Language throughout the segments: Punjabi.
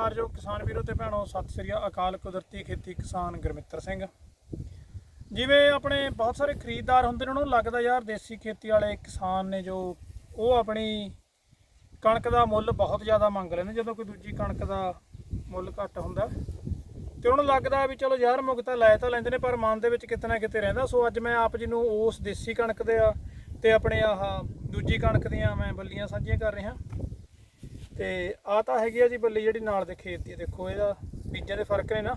ਸਤਿਕਾਰਯੋਗ ਕਿਸਾਨ ਵੀਰੋ ਤੇ ਭੈਣੋ, ਸਤਿ ਸ੍ਰੀ ਅਕਾਲ, ਕੁਦਰਤੀ ਖੇਤੀ ਕਿਸਾਨ ਗੁਰਮਿੱਤਰ ਸਿੰਘ। ਜਿਵੇਂ ਆਪਣੇ ਬਹੁਤ ਸਾਰੇ ਖਰੀਦਦਾਰ ਹੁੰਦੇ ਨੇ, ਉਹਨਾਂ ਨੂੰ ਲੱਗਦਾ ਯਾਰ ਦੇਸੀ ਖੇਤੀ ਵਾਲੇ ਕਿਸਾਨ ਨੇ ਜੋ, ਉਹ ਆਪਣੀ ਕਣਕ ਦਾ ਮੁੱਲ ਬਹੁਤ ਜ਼ਿਆਦਾ ਮੰਗ ਲੈਂਦੇ ਜਦੋਂ ਕੋਈ ਦੂਜੀ ਕਣਕ ਦਾ ਮੁੱਲ ਘੱਟ ਹੁੰਦਾ। ਤੇ ਉਹਨਾਂ ਨੂੰ ਲੱਗਦਾ ਵੀ ਚਲੋ ਯਾਰ ਮੁਕਤਾ ਲੈ ਤਾਂ ਲੈਂਦੇ ਨੇ, ਪਰ ਮਨ ਦੇ ਵਿੱਚ ਕਿਤੇ ਨਾ ਕਿਤੇ ਰਹਿੰਦਾ। ਸੋ ਅੱਜ ਮੈਂ ਆਪ ਜੀ ਨੂੰ ਉਸ ਦੇਸੀ ਕਣਕ ਦੇ ਆ, ਤੇ ਆਪਣੇ ਆਹ ਦੂਜੀ ਕਣਕ ਦੀਆਂ ਮੈਂ ਬੱਲੀਆਂ ਸਾਂਝੀਆਂ ਕਰ ਰਿਹਾ। ਤੇ ਆ ਤਾਂ ਹੈਗੀ ਆ ਜੀ ਬੱਲੀ ਜਿਹੜੀ ਨਾਲ ਦੇ ਖੇਤ ਦੀ ਦੇਖੋ ਇਹਦਾ ਬੀਜਾਂ ਦੇ ਫ਼ਰਕ ਨੇ ਨਾ।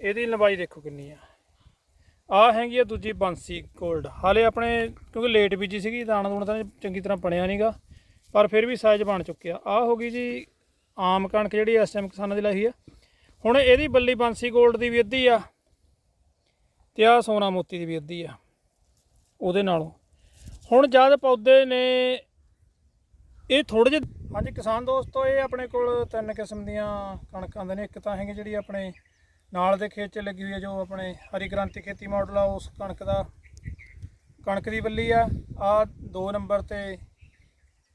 ਇਹਦੀ ਲੰਬਾਈ ਦੇਖੋ ਕਿੰਨੀ ਆ। ਆ ਹੈਗੀ ਆ ਦੂਜੀ ਬੰਸੀ 골ਡ ਹਾਲੇ ਆਪਣੇ ਕਿਉਂਕਿ ਲੇਟ ਬੀਜੀ ਸੀਗੀ, ਦਾਣਾ ਦੂਣਾ ਤਾਂ ਚੰਗੀ ਤਰ੍ਹਾਂ ਬਣਿਆ ਨਹੀਂਗਾ ਪਰ ਫਿਰ ਵੀ ਸਾਈਜ਼ ਬਣ ਚੁੱਕਿਆ ਆ। ਹੋ ਗਈ ਜੀ ਆਮ ਕਣਕ ਜਿਹੜੀ ਇਸ ਟਾਈਮ ਕਿਸਾਨਾਂ ਦੀ ਲਾਈ ਆ। ਹੁਣ ਇਹਦੀ ਬੱਲੀ ਬੰਸੀ 골ਡ ਦੀ ਵੀ ਅੱਧੀ ਆ ਤੇ ਆ ਸੋਨਾ ਮੋਤੀ ਦੀ ਵੀ ਅੱਧੀ ਆ ਉਹਦੇ ਨਾਲੋਂ। ਹੁਣ ਜਦ ਪੌਦੇ ਨੇ ਇਹ ਥੋੜੇ ਜਿਹੇ ਹਾਂਜੀ, ਕਿਸਾਨ ਦੋਸਤੋ, ਇਹ ਆਪਣੇ ਕੋਲ ਤਿੰਨ ਕਿਸਮ ਦੀਆਂ ਕਣਕਾਂ ਦੇ ਨੇ। ਇੱਕ ਤਾਂ ਹੈਗੀ ਜਿਹੜੀ ਆਪਣੇ ਨਾਲ ਦੇ ਖੇਤ 'ਚ ਲੱਗੀ ਹੋਈ ਹੈ, ਜੋ ਆਪਣੇ ਹਰੀ ਕ੍ਰਾਂਤੀ ਖੇਤੀ ਮਾਡਲ ਆ, ਉਸ ਕਣਕ ਦਾ, ਕਣਕ ਦੀ ਬੱਲੀ ਆ। ਆ ਦੋ ਨੰਬਰ ਤੇ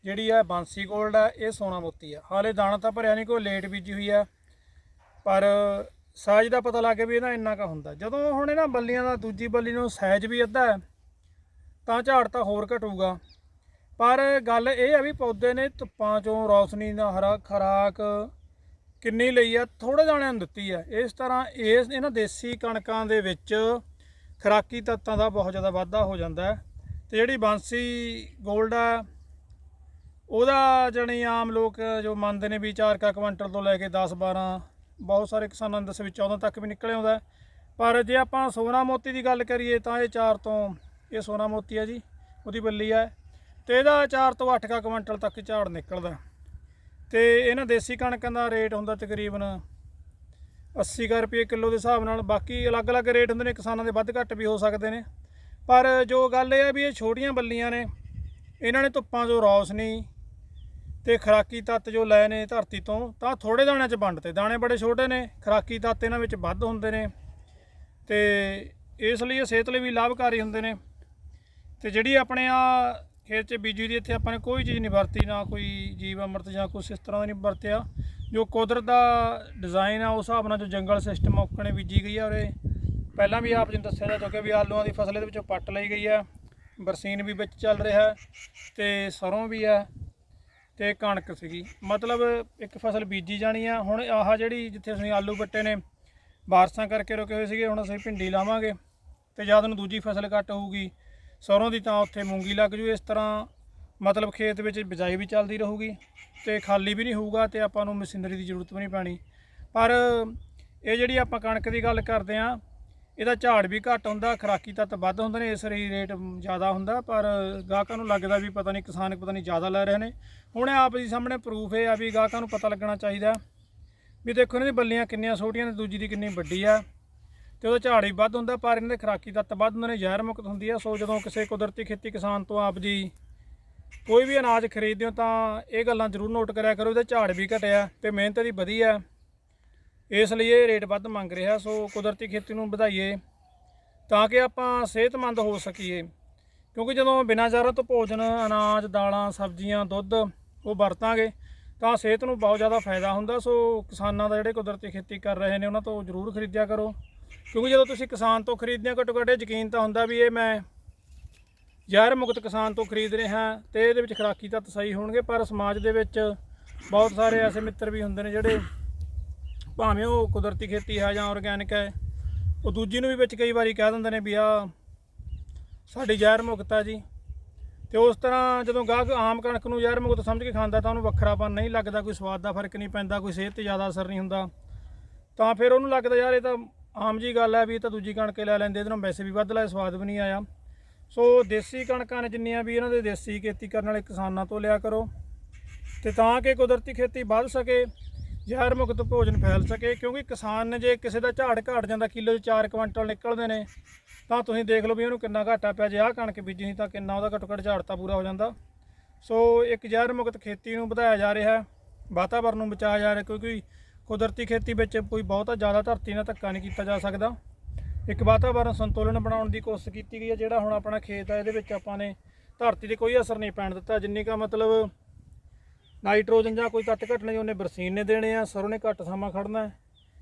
ਜਿਹੜੀ ਆ ਬਾਂਸੀ 골ਡ ਆ, ਇਹ ਸੋਨਾ ਮੋਤੀ ਆ। ਹਾਲੇ ਦਾਣਾ ਤਾਂ ਭਰਿਆ ਨਹੀਂ, ਕੋਈ ਲੇਟ ਬੀਜੀ ਹੋਈ ਆ, ਪਰ ਸਾਈਜ਼ ਦਾ ਪਤਾ ਲੱਗ ਗਿਆ ਵੀ ਇਹਦਾ ਇੰਨਾ ਕਾ ਹੁੰਦਾ। ਜਦੋਂ ਹੁਣ ਇਹਨਾਂ ਬੱਲੀਆਂ ਦਾ ਦੂਜੀ ਬੱਲੀ ਨੂੰ ਸਾਈਜ਼ ਵੀ ਅੱਧਾ ਹੈ, ਤਾਂ ਝਾੜ ਤਾਂ ਹੋਰ ਘਟੂਗਾ। ਪਰ ਗੱਲ ਇਹ ਆ ਵੀ ਪੌਦੇ ਨੇ ਧੁੱਪਾਂ ਚੋਂ ਰੌਸ਼ਨੀ ਦਾ ਹਰਾ ਖਰਾਕ ਕਿੰਨੀ ਲਈ ਆ ਥੋੜੇ ਦਾਣਿਆਂ ਨੂੰ ਦਿੱਤੀ ਆ। ਇਸ ਤਰ੍ਹਾਂ ਇਸ ਇਹਨਾਂ ਦੇਸੀ ਕਣਕਾਂ ਦੇ ਵਿੱਚ ਖਰਾਕੀ ਤੱਤਾਂ ਦਾ ਬਹੁਤ ਜ਼ਿਆਦਾ ਵਾਧਾ ਹੋ ਜਾਂਦਾ ਹੈ ਤੇ ਜਿਹੜੀ ਬਾਂਸੀ ਗੋਲਡ ਆ, ਉਹਦਾ ਜਣੀ ਆਮ ਲੋਕ ਜੋ ਮੰਨਦੇ ਨੇ ਵੀ 4 ਕਾ ਕੁਇੰਟਲ ਤੋਂ ਲੈ ਕੇ 10 12 ਬਹੁਤ ਸਾਰੇ ਕਿਸਾਨਾਂ ਦੇ ਦੱਸੇ ਵੀ 14 ਤੱਕ ਵੀ ਨਿਕਲ ਆਉਂਦਾ ਪਰ ਜੇ ਆਪਾਂ ਸੋਨਾ ਮੋਤੀ ਦੀ ਗੱਲ ਕਰੀਏ ਤਾਂ ਇਹ 4 ਤੋਂ, ਇਹ ਸੋਨਾ ਮੋਤੀ ਆ ਜੀ, ਉਹਦੀ ਬੱਲੀ ਆ। ਤੇ ਇਹਦਾ 4 ਤੋਂ 8 ਕਾ ਕੁਇੰਟਲ ਤੱਕ ਝਾੜ ਨਿਕਲਦਾ। ਤੇ ਇਹਨਾਂ ਦੇਸੀ ਕਣਕਾਂ ਦਾ ਰੇਟ ਹੁੰਦਾ ਤਕਰੀਬਨ 80 ਕੁ ਰੁਪਏ ਕਿਲੋ ਦੇ ਹਿਸਾਬ ਨਾਲ। ਬਾਕੀ ਅਲੱਗ-ਅਲੱਗ ਰੇਟ ਹੁੰਦੇ ਨੇ, ਕਿਸਾਨਾਂ ਦੇ ਵੱਧ ਘੱਟ ਵੀ ਹੋ ਸਕਦੇ ਨੇ। ਪਰ ਜੋ ਗੱਲ ਇਹ ਆ ਵੀ ਇਹ ਛੋਟੀਆਂ ਬੱਲੀਆਂ ਨੇ, ਇਹਨਾਂ ਨੇ ਧੁੱਪਾਂ 'ਚੋਂ ਰੌਸ਼ਨੀ ਤੇ ਖਰਾਕੀ ਤੱਤ ਜੋ ਲਏ ਨੇ ਧਰਤੀ ਤੋਂ, ਤਾਂ ਥੋੜੇ ਦਾਣਿਆਂ 'ਚ ਵੰਡਤੇ ਦਾਣੇ ਬੜੇ ਛੋਟੇ ਨੇ, ਖਰਾਕੀ ਤੱਤ ਇਹਨਾਂ ਵਿੱਚ ਵੱਧ ਹੁੰਦੇ ਨੇ ਤੇ ਇਸ ਲਈ ਇਹ ਸਿਹਤ ਲਈ ਵੀ ਲਾਭਕਾਰੀ ਹੁੰਦੇ ਨੇ। ਤੇ ਜਿਹੜੀ ਆਪਣੇ ਆ ਖੇਤ 'ਚ ਬੀਜੀ ਦੀ ਇੱਥੇ ਆਪਾਂ ਨੇ ਕੋਈ ਚੀਜ਼ ਨਹੀਂ ਵਰਤੀ, ਨਾ ਕੋਈ ਜੀਵ ਅੰਮ੍ਰਿਤ ਜਾਂ ਕੁਛ ਇਸ ਤਰ੍ਹਾਂ ਦਾ ਨਹੀਂ ਵਰਤਿਆ। ਜੋ ਕੁਦਰਤ ਦਾ ਡਿਜ਼ਾਈਨ ਆ, ਉਸ ਹਿਸਾਬ ਨਾਲ ਜੋ ਜੰਗਲ ਸਿਸਟਮ ਔਕਣੇ ਬੀਜੀ ਗਈ ਆ ਔਰੇ ਪਹਿਲਾਂ ਵੀ ਆਪ ਜੀ ਨੂੰ ਦੱਸਿਆ ਜਾ ਚੁੱਕਿਆ ਵੀ ਆਲੂਆਂ ਦੀ ਫਸਲ ਇਹਦੇ ਵਿੱਚੋਂ ਪੱਟ ਲਈ ਗਈ ਆ, ਬਰਸੀਨ ਵੀ ਵਿੱਚ ਚੱਲ ਰਿਹਾ ਹੈ ਤੇ ਸਰੋਂ ਵੀ ਆ ਤੇ ਕਣਕ ਸੀਗੀ। ਮਤਲਬ ਇੱਕ ਫਸਲ ਬੀਜੀ ਜਾਣੀ ਆ, ਹੁਣ ਆਹ ਜਿਹੜੀ ਜਿੱਥੇ ਅਸੀਂ ਆਲੂ ਪੱਟੇ ਨੇ ਬਾਰਸਾਂ ਕਰਕੇ ਰੁਕੇ ਹੋਏ ਸੀਗੇ, ਹੁਣ ਅਸੀਂ ਭਿੰਡੀ ਲਾਵਾਂਗੇ ਤੇ ਜਦ ਨੂੰ ਦੂਜੀ ਫਸਲ ਕੱਟ ਹੋਊਗੀ ਸਰੋਂ ਦੀ ਤਾਂ ਉੱਥੇ ਮੂੰਗੀ ਲੱਗ ਜੂ, ਇਸ ਤਰ੍ਹਾਂ ਮਤਲਬ ਖੇਤ ਵਿੱਚ ਬਿਜਾਈ ਵੀ ਚੱਲਦੀ ਰਹੂਗੀ ਤੇ ਖਾਲੀ ਵੀ ਨਹੀਂ ਹੋਊਗਾ ਤੇ ਆਪਾਂ ਨੂੰ ਮਸ਼ੀਨਰੀ ਦੀ ਜ਼ਰੂਰਤ ਵੀ ਨਹੀਂ ਪੈਣੀ। ਪਰ ਇਹ ਜਿਹੜੀ ਆਪਾਂ ਕਣਕ ਦੀ ਗੱਲ ਕਰਦੇ ਆ ਇਹਦਾ ਝਾੜ ਵੀ ਘੱਟ ਹੁੰਦਾ, ਖਰਾਕੀ ਤੱਤ ਵੱਧ ਹੁੰਦੇ ਨੇ, ਇਸ ਲਈ ਰੇਟ ਜ਼ਿਆਦਾ ਹੁੰਦਾ, ਪਰ ਗਾਹਕਾਂ ਨੂੰ ਲੱਗਦਾ ਵੀ ਪਤਾ ਨਹੀਂ ਕਿਸਾਨ ਪਤਾ ਨਹੀਂ ਜ਼ਿਆਦਾ ਲੈ ਰਹੇ ਨੇ। ਹੁਣ ਆਪ ਜੀ ਸਾਹਮਣੇ ਪ੍ਰੂਫ ਇਹ ਆ ਵੀ ਗਾਹਕਾਂ ਨੂੰ ਪਤਾ ਲੱਗਣਾ ਚਾਹੀਦਾ ਵੀ ਦੇਖੋ ਇਹਨਾਂ ਦੀ ਬੱਲੀਆਂ ਕਿੰਨੀਆਂ ਛੋਟੀਆਂ ਨੇ, ਦੂਜੀ ਦੀ ਕਿੰਨੀ ਵੱਡੀ ਆ। ਤੇ ਉਹਦਾ ਝਾੜ ਵੀ ਵੱਧ ਹੁੰਦਾ, ਪਰ ਇਹਨਾਂ ਦੇ ਖਰਾਕੀ ਤੱਤ ਵੱਧ ਹੁੰਦੇ ਨੇ, ਜ਼ਹਿਰ ਮੁਕਤ ਹੁੰਦੀ ਆ। ਸੋ ਜਦੋਂ ਕਿਸੇ ਕੁਦਰਤੀ ਖੇਤੀ ਕਿਸਾਨ ਤੋਂ ਆਪ ਜੀ ਕੋਈ ਵੀ ਅਨਾਜ ਖਰੀਦਦੇ ਹੋ ਤਾਂ ਇਹ ਗੱਲਾਂ ਜ਼ਰੂਰ ਨੋਟ ਕਰਿਆ ਕਰੋ, ਇਹਦਾ ਝਾੜ ਵੀ ਘਟਿਆ ਤੇ ਮਿਹਨਤ ਦੀ ਵਧੀਆ ਇਸ ਲਈ ਇਹ ਰੇਟ ਵੱਧ ਮੰਗ ਰਿਹਾ, ਸੋ ਕੁਦਰਤੀ ਖੇਤੀ ਨੂੰ ਵਧਾਈਏ ਤਾਂ ਕਿ ਆਪਾਂ ਸਿਹਤਮੰਦ ਹੋ ਸਕੀਏ। ਕਿਉਂਕਿ ਜਦੋਂ ਬਿਨਾਂ ਜ਼ਰੂਰਤ ਤੋਂ ਭੋਜਨ, ਅਨਾਜ, ਦਾਲਾਂ, ਸਬਜ਼ੀਆਂ, ਦੁੱਧ ਉਹ ਵਰਤਾਂਗੇ ਤਾਂ ਸਿਹਤ ਨੂੰ ਬਹੁਤ ਜ਼ਿਆਦਾ ਫਾਇਦਾ ਹੁੰਦਾ। ਸੋ ਕਿਸਾਨਾਂ ਦਾ ਜਿਹੜੇ ਕੁਦਰਤੀ ਖੇਤੀ ਕਰ ਰਹੇ ਨੇ, ਉਹਨਾਂ ਤੋਂ ਜ਼ਰੂਰ ਖਰੀਦਿਆ ਕਰੋ। ਕਿਉਂਕਿ ਜਦੋਂ ਤੁਸੀਂ ਕਿਸਾਨ ਤੋਂ ਖਰੀਦਦੇ ਹੋ, ਘੱਟੋ ਘੱਟ ਇਹ ਯਕੀਨ ਤਾਂ ਹੁੰਦਾ ਵੀ ਇਹ ਮੈਂ ਜ਼ਹਿਰ ਮੁਕਤ ਕਿਸਾਨ ਤੋਂ ਖਰੀਦ ਰਿਹਾ ਤੇ ਇਹਦੇ ਵਿੱਚ ਖਰਾਕੀ ਤੱਤ ਸਹੀ ਹੋਣਗੇ, ਪਰ ਸਮਾਜ ਦੇ ਵਿੱਚ ਬਹੁਤ ਸਾਰੇ ਐਸੇ ਮਿੱਤਰ ਵੀ ਹੁੰਦੇ ਨੇ ਜਿਹੜੇ ਭਾਵੇਂ ਉਹ ਕੁਦਰਤੀ ਖੇਤੀ ਹੈ ਜਾਂ ਆਰਗੈਨਿਕ ਹੈ, ਉਹ ਦੂਜੀ ਨੂੰ ਵੀ ਵਿੱਚ ਕਈ ਵਾਰੀ ਕਹਿ ਦਿੰਦੇ ਨੇ ਵੀ ਆ ਸਾਡੀ ਜ਼ਹਿਰ ਮੁਕਤ ਆ ਜੀ। ਤੇ ਉਸ ਤਰ੍ਹਾਂ ਜਦੋਂ ਗਾਹਕ ਆਮ ਕਣਕ ਨੂੰ ਜ਼ਹਿਰ ਮੁਕਤ ਸਮਝ ਕੇ ਖਾਂਦਾ ਤਾਂ ਉਹਨੂੰ ਵੱਖਰਾਪਨ ਨਹੀਂ ਲੱਗਦਾ, ਕੋਈ ਸਵਾਦ ਦਾ ਫ਼ਰਕ ਨਹੀਂ ਪੈਂਦਾ, ਕੋਈ ਸਿਹਤ ਤੇ ਜ਼ਿਆਦਾ ਅਸਰ ਨਹੀਂ ਹੁੰਦਾ। ਤਾਂ ਫਿਰ ਉਹਨੂੰ ਲੱਗਦਾ ਯਾਰ ਇਹ ਤਾਂ ਆਮ ਜੀ ਗੱਲ ਹੈ ਵੀ ਇਹ ਤਾਂ ਦੂਜੀ ਕਣਕ ਲੈ ਲੈਂਦੇ, ਇਹਦੇ ਨਾਲ ਵੈਸੇ ਵੀ ਵੱਧ ਲਾਏ ਸਵਾਦ ਵੀ ਨਹੀਂ ਆਇਆ। ਸੋ ਦੇਸੀ ਕਣਕਾਂ ਨੇ ਜਿੰਨੀਆਂ ਵੀ ਇਹਨਾਂ ਦੇ ਦੇਸੀ ਖੇਤੀ ਕਰਨ ਵਾਲੇ ਕਿਸਾਨਾਂ ਤੋਂ ਲਿਆ ਕਰੋ, ਤੇ ਤਾਂ ਕਿ ਕੁਦਰਤੀ ਖੇਤੀ ਵੱਧ ਸਕੇ, ਜ਼ਹਿਰ ਮੁਕਤ ਭੋਜਨ ਫੈਲ ਸਕੇ, ਕਿਉਂਕਿ ਕਿਸਾਨ ਨੇ ਜੇ ਕਿਸੇ ਦਾ ਝਾੜ ਘਟ ਜਾਂਦਾ, ਕਿਲੋ 'ਚ 4 ਕੁਇੰਟਲ ਨਿਕਲਦੇ ਨੇ, ਤਾਂ ਤੁਸੀਂ ਦੇਖ ਲਓ ਵੀ ਉਹਨੂੰ ਕਿੰਨਾ ਘਾਟਾ ਪਿਆ, ਜੇ ਆਹ ਕਣਕ ਬੀਜੀ ਨਹੀਂ ਤਾਂ ਕਿੰਨਾ ਉਹਦਾ ਘੱਟੋ ਘੱਟ ਝਾੜ ਤਾਂ ਪੂਰਾ ਹੋ ਜਾਂਦਾ। ਸੋ ਇੱਕ ਜ਼ਹਿਰ ਮੁਕਤ ਖੇਤੀ ਨੂੰ ਵਧਾਇਆ ਜਾ ਰਿਹਾ ਹੈ, ਵਾਤਾਵਰਨ ਨੂੰ ਬਚਾਇਆ ਜਾ ਰਿਹਾ, ਕਿਉਂਕਿ ਕੁਦਰਤੀ ਖੇਤੀ ਵਿੱਚ ਕੋਈ ਬਹੁਤਾ ਜ਼ਿਆਦਾ ਧਰਤੀ ਨਾਲ ਧੱਕਾ ਨਹੀਂ ਕੀਤਾ ਜਾ ਸਕਦਾ। ਇੱਕ ਵਾਤਾਵਰਨ ਸੰਤੁਲਨ ਬਣਾਉਣ ਦੀ ਕੋਸ਼ਿਸ਼ ਕੀਤੀ ਗਈ ਹੈ, ਜਿਹੜਾ ਹੁਣ ਆਪਣਾ ਖੇਤ ਹੈ, ਇਹਦੇ ਵਿੱਚ ਆਪਾਂ ਨੇ ਧਰਤੀ ਤੇ ਕੋਈ ਅਸਰ ਨਹੀਂ ਪੈਣ ਦਿੱਤਾ। ਜਿੰਨੀ ਕਾ ਮਤਲਬ ਨਾਈਟ੍ਰੋਜਨ ਜਾਂ ਕੋਈ ਤੱਤ ਘਟਣੇ ਉਹਨੇ ਬਰਸੀਨ ਨੇ ਦੇਣੇ ਆ, ਸਰੋਂ ਨੇ ਘੱਟ ਸਮਾਂ ਖੜਨਾ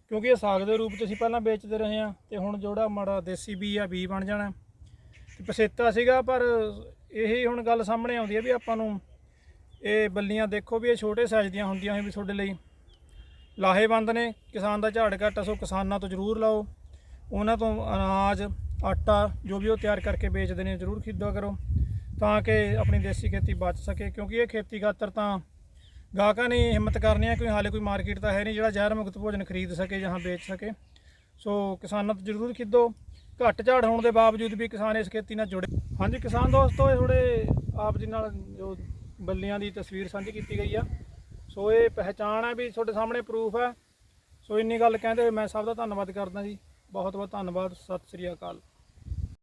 ਕਿਉਂਕਿ ਇਹ ਸਾਗ ਦੇ ਰੂਪ 'ਚ ਅਸੀਂ ਪਹਿਲਾਂ ਵੇਚਦੇ ਰਹੇ ਆ ਤੇ ਹੁਣ ਜਿਹੜਾ ਮਾੜਾ ਦੇਸੀ ਬੀ ਆ, ਬੀ ਬਣ ਜਾਣਾ। ਤੇ ਪਸੇਤਾ ਸੀਗਾ, ਪਰ ਇਹੀ ਹੁਣ ਗੱਲ ਸਾਹਮਣੇ ਆਉਂਦੀ ਹੈ ਵੀ ਆਪਾਂ ਨੂੰ ਇਹ ਬੱਲੀਆਂ ਦੇਖੋ ਵੀ ਇਹ ਛੋਟੇ ਸਾਈਜ਼ ਦੀਆਂ ਹੁੰਦੀਆਂ ਹੋਏ ਵੀ ਤੁਹਾਡੇ ਲਈ। ਲਾਹੇਵੰਦ ਨੇ ਕਿਸਾਨ ਦਾ ਝਾੜ ਘੱਟ ਆ, ਸੋ ਕਿਸਾਨਾਂ ਤੋਂ ਜ਼ਰੂਰ ਲਾਓ। ਉਹਨਾਂ ਤੋਂ ਅਨਾਜ ਆਟਾ ਜੋ ਵੀ ਉਹ ਤਿਆਰ ਕਰਕੇ ਵੇਚਦੇ ਨੇ ਜ਼ਰੂਰ ਖਰੀਦਿਆ ਕਰੋ ਤਾਂ ਕਿ ਆਪਣੀ ਦੇਸੀ ਖੇਤੀ ਬਚ ਸਕੇ। ਕਿਉਂਕਿ ਇਹ ਖੇਤੀ ਖਾਤਰ ਤਾਂ ਗਾਹਕਾਂ ਨੇ ਹਿੰਮਤ ਕਰਨੀ ਹੈ ਕੋਈ ਹਾਲੇ ਕੋਈ ਮਾਰਕੀਟ ਤਾਂ ਹੈ ਨਹੀਂ ਜਿਹੜਾ ਜ਼ਹਿਰ ਮੁਕਤ ਭੋਜਨ ਖਰੀਦ ਸਕੇ ਜਾਂ ਵੇਚ ਸਕੇ। ਸੋ ਕਿਸਾਨਾਂ ਤੋਂ ਜ਼ਰੂਰ ਖਰੀਦੋ। ਘੱਟ ਝਾੜ ਹੋਣ ਦੇ ਬਾਵਜੂਦ ਵੀ ਕਿਸਾਨ ਇਸ ਖੇਤੀ ਨਾਲ ਜੁੜੇ। ਹਾਂਜੀ ਕਿਸਾਨ ਦੋਸਤੋ ਇਹ ਥੋੜੇ ਆਪ ਜੀ ਨਾਲ ਜੋ ਬੱਲੀਆਂ ਦੀ ਤਸਵੀਰ ਸਾਂਝੀ ਕੀਤੀ ਗਈ ਆ। ਸੋ ਇਹ ਪਹਿਚਾਣ ਹੈ ਵੀ ਤੁਹਾਡੇ ਸਾਹਮਣੇ ਪ੍ਰੂਫ ਹੈ। ਸੋ ਇੰਨੀ ਗੱਲ ਕਹਿੰਦੇ ਹੋਏ ਮੈਂ ਸਭ ਦਾ ਧੰਨਵਾਦ ਕਰਦਾ ਜੀ। ਬਹੁਤ ਬਹੁਤ ਧੰਨਵਾਦ। ਸਤਿ ਸ੍ਰੀ ਅਕਾਲ।